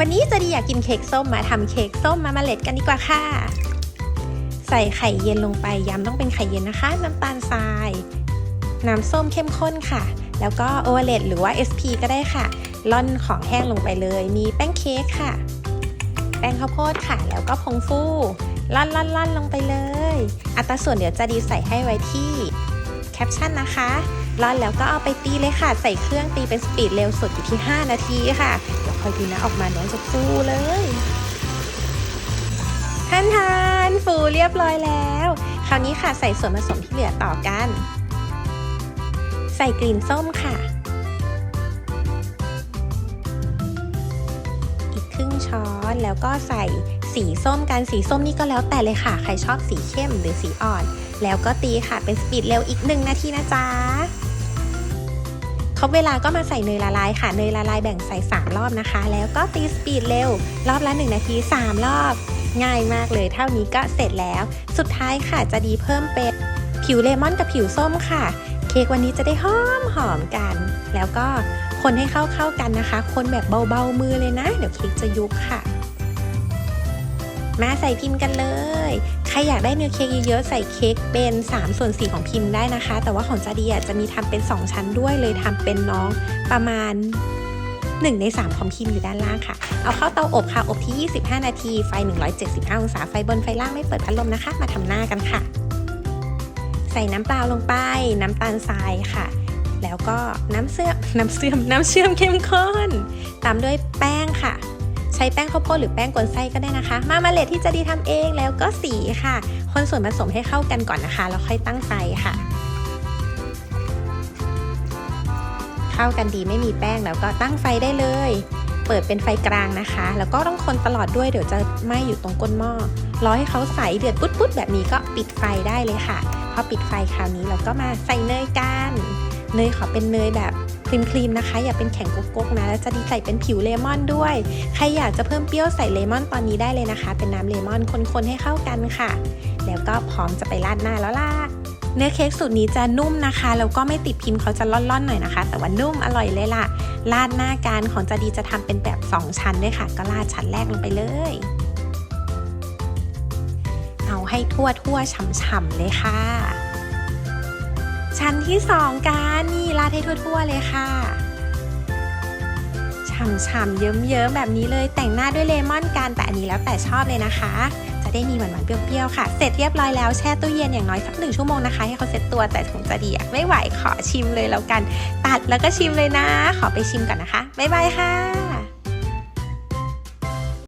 วันนี้จะดีอยากกินเค้กส้มมาทำเค้กส้มมาเมล็ดกันดีกว่าค่ะ ใส่ไข่เย็นลงไปย้ำต้องเป็นไข่เย็นนะคะ น้ำตาลทราย น้ำส้มเข้มข้นค่ะ แล้วก็โอเวอร์เลดหรือว่า SP ก็ได้ค่ะล่อนของแห้งลงไปเลย มีแป้งเค้กค่ะ แป้งข้าวโพดค่ะ แล้วก็ผงฟูล่อนล่อนล่อนลงไปเลย อัตราส่วนเดี๋ยวจะดีใส่ให้ไว้ที่แคปชั่นนะคะร่อนแล้วก็เอาไปตีเลยค่ะ ใส่เครื่องตีเป็นสปีดเร็วสุดอยู่ที่ 5 นาทีค่ะ คอยดูนะออกมาน้องจะฟูเลยทันทานฟูเรียบร้อยแล้ว คราวนี้ค่ะใส่ส่วนผสมที่เหลือต่อกัน ใส่กลิ่นส้มค่ะ อีกครึ่งช้อนแล้วก็ใส่สีส้มกันสีส้มนี่ก็แล้วแต่เลยค่ะ ใครชอบสีเข้มหรือสีอ่อน แล้วก็ตีค่ะเป็นสปีดเร็วอีกหนึ่งนาทีนะจ๊ะ ครบเวลาก็มาใส่เนยละลายค่ะเนยละลายแบ่งใส่ 3 รอบนะคะ แล้วก็ตีสปีดเร็ว รอบละ 1 นาที 3 รอบ ง่ายมากเลยเท่านี้ก็เสร็จแล้ว สุดท้ายค่ะจะดีเพิ่มเป็นผิวเลมอนกับผิวส้มค่ะ เค้กวันนี้จะได้หอมหอมกัน แล้วก็คนให้เข้าเข้ากันนะคะ คนแบบเบาๆมือเลยนะ เดี๋ยวเค้กจะยุบค่ะ มาใส่พิมพ์กันเลย รอยากได้เนื้อเค้กเยอะๆใส่เค้กเป็น3ส่วน4ของพิมพ์ได้นะคะ แต่ว่าของจาดีจะมีทำเป็น 2 ชั้นด้วยเลยทำเป็นน้องประมาณ 1 ใน 3 ของพิมพ์อยู่ด้านล่างค่ะ เอาเข้าเตาอบค่ะ อบที่ 25 นาที ไฟ 175 องศา ไฟบนไฟล่างไม่เปิดพัดลมนะคะ มาทำหน้ากันค่ะ ใส่น้ำเปล่าลงไป น้ำตาลทรายค่ะแล้วก็น้ำเสื่อมน้ำเสื่อมน้ำเชื่อมเข้มข้น ตามด้วยแป้งค่ะ ใช้แป้งข้าวโพดหรือแป้งกวนไส้ก็ได้นะคะ มาเมาเล็ดที่จะดีทำเองแล้วก็สีค่ะ คนส่วนผสมให้เข้ากันก่อนนะคะแล้วค่อยตั้งไฟค่ะ เข้ากันดีไม่มีแป้งแล้วก็ตั้งไฟได้เลย เปิดเป็นไฟกลางนะคะ แล้วก็ต้องคนตลอดด้วยเดี๋ยวจะไหม้อยู่ตรงก้นหม้อรอให้เขาใสเดือดปุ๊ดๆแบบนี้ก็ปิดไฟได้เลยค่ะพอปิดไฟคราวนี้เราก็มาใส่เนยกัน เนยขอเป็นเนยแบบ ครีมๆนะคะ อย่าเป็นแข็งกุกๆนะแล้วจะดีใส่เป็นผิวเลมอนด้วย ใครอยากจะเพิ่มเปรี้ยวใส่เลมอนตอนนี้ได้เลยนะคะ เป็นน้ำเลมอนคนๆให้เข้ากันค่ะ แล้วก็พร้อมจะไปราดหน้าแล้วล่ะเนื้อเค้กสูตรนี้จะนุ่มนะคะแล้วก็ไม่ติดพิมพ์เขาจะล่อนๆหน่อยนะคะ แต่ว่านุ่มอร่อยเลยล่ะราดหน้าการของจะดีจะทำเป็นแบบ 2 ชั้นด้วยค่ะ ก็ราดชั้นแรกลงไปเลย เอาให้ทั่วทั่วๆฉ่ำๆเลยค่ะ ชั้นที่สองกันนี่ราดให้ทั่วๆเลยค่ะฉ่ำๆเยิ้มๆแบบนี้เลยแต่งหน้าด้วยเลมอนกันแต่อันนี้แล้วแต่ชอบเลยนะคะ จะได้มีหวานๆเปรี้ยวๆค่ะ เสร็จเรียบร้อยแล้วแช่ตู้เย็นอย่างน้อยสักหนึ่งชั่วโมงนะคะ ให้เขาเซ็ตตัวแต่ของจะดีไม่ไหวขอชิมเลยแล้วกัน ตัดแล้วก็ชิมเลยนะ ขอไปชิมก่อนนะคะบ๊ายบายค่ะ